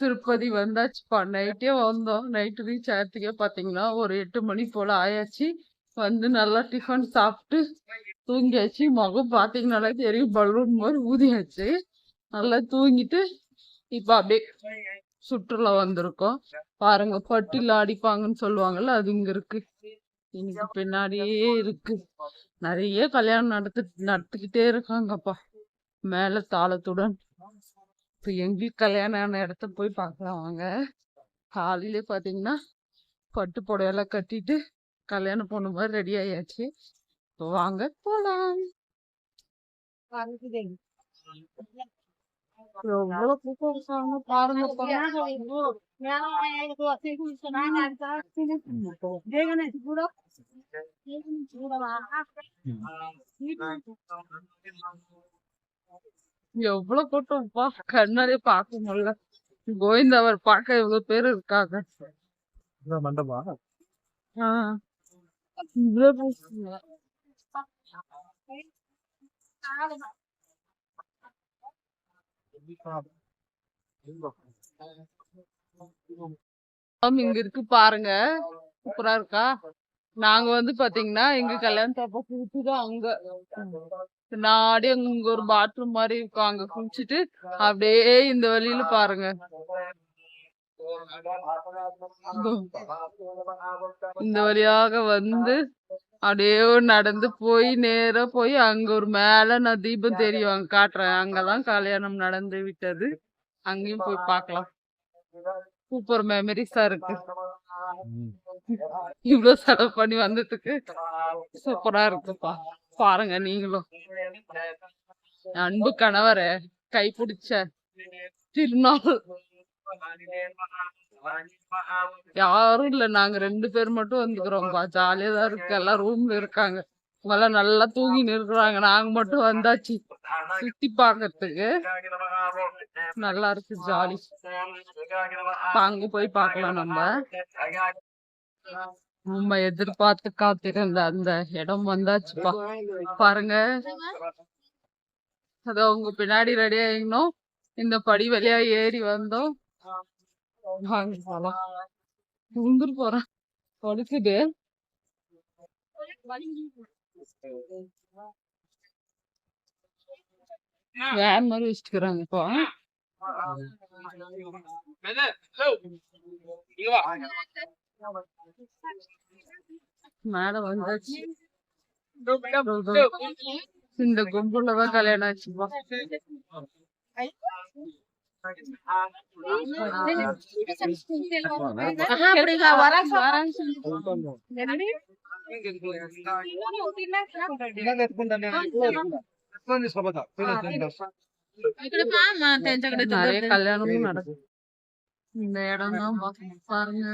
திருப்பதி வந்தாச்சுப்பா. நைட்டே வந்தோம். Night reach ஆகிறதுக்கே பார்த்தீங்கன்னா ஒரு எட்டு மணி போல் ஆயாச்சு. வந்து நல்லா டிஃபன் சாப்பிட்டு தூங்கியாச்சு. முகம் பார்த்தீங்கனாலே தெரியும் பலூன் மாதிரி ஊதியாச்சு. நல்லா தூங்கிட்டு இப்போ அப்படியே சுற்றுலா வந்திருக்கோம். பாருங்க பட்டில அடிப்பாங்கன்னு சொல்லுவாங்கல்ல அது இங்க இருக்கு. இங்க பின்னாடியே இருக்கு. நிறைய கல்யாணம் நடத்து நடத்திக்கிட்டே இருக்காங்கப்பா. மேல தாளத்துடன். இப்போ எங்களுக்கு கல்யாணம் ஆன இடத்த போய் பார்க்கலாம் வாங்க. காலையிலே பார்த்தீங்கன்னா பட்டு புடவையெல்லாம் கட்டிட்டு கல்யாணம் பொண்ணு மாதிரி ரெடி ஆயாச்சு. இப்போ வாங்க கூட்டம் இருக்காங்க பாருங்கப்பா எவ்வளவு கூட்டம்ப்பா கண்ணாலே பார்க்க முடியல. கோவிந்தவர் பார்க்க இவ்வளவு பேர் இருக்காங்க. மண்டபா இங்க இருக்கு பாருங்க. சூப்பரா இருக்கா? நாங்க வந்து பாத்தீங்கன்னா எங்க கல்யாணத்தை அப்ப குளிச்சுதான் அங்க பின்னாடி அங்க ஒரு பாத்ரூம் மாதிரி இருக்கும். அங்க குளிச்சுட்டு அப்படியே இந்த வழியில பாருங்க. இந்த வழியாக வந்து அப்படியே நடந்து போய் நேரா போய் அங்க ஒரு மேல நான் தீபம் தெரியும் அங்க காட்டுறேன். அங்கதான் கல்யாணம் நடந்து விட்டது. அங்கேயும் போய் பார்க்கலாம். சூப்பர் மெமரிஸா இருக்கு. இவ்வளவு செலவு பண்ணி வந்ததுக்கு சூப்பரா இருக்குப்பா. பாருங்க நீங்களும். அன்பு கணவர கைப்பிடிச்ச திருநாள். யாரும் இல்ல நாங்க ரெண்டு பேர் மட்டும் வந்துக்கிறோம்ப்பா. ஜாலியா தான் இருக்கு. எல்லாம் ரூம்ல இருக்காங்க. இவங்கெல்லாம் நல்லா தூங்கின்னு இருக்கிறாங்க. நாங்க மட்டும் வந்தாச்சு. சுத்தி பாக்குறதுக்கு நல்லா இருக்கு ஜாலி. அங்க போய் பார்க்கலாம் நம்ம. நம்ம எதிர்பார்த்து காத்திருந்த அந்த இடம் வந்தாச்சுப்பா. பாருங்க. அதோ உங்க பின்னாடி ரெடி ஆயிடணும். இந்த படி வழியா ஏறி வந்தோம். வாங்க உந்துரு போறேன். கொடுக்குது வேன் மாதிரி வச்சுக்கிறாங்க இப்போ. இங்க இந்த கும்பல தான் கல்யாணம் ஆச்சுப்பா நிறைய கல்யாணமும் நடக்கும் இந்த இடம் தான் பாருங்க